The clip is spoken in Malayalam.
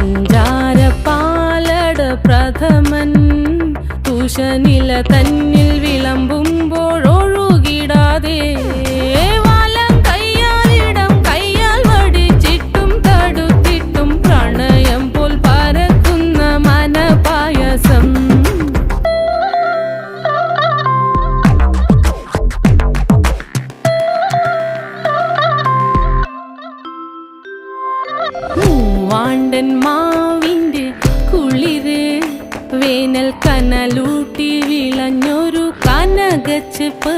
പഞ്ചാര പാലട പ്രഥമൻ തുഷനില തന്നിൽ മൂവാണ്ടൻ മാവിന്റെ കുളിര് വേനൽ കനലൂട്ടി വിളഞ്ഞൊരു കനകച്ചെപ്പ്.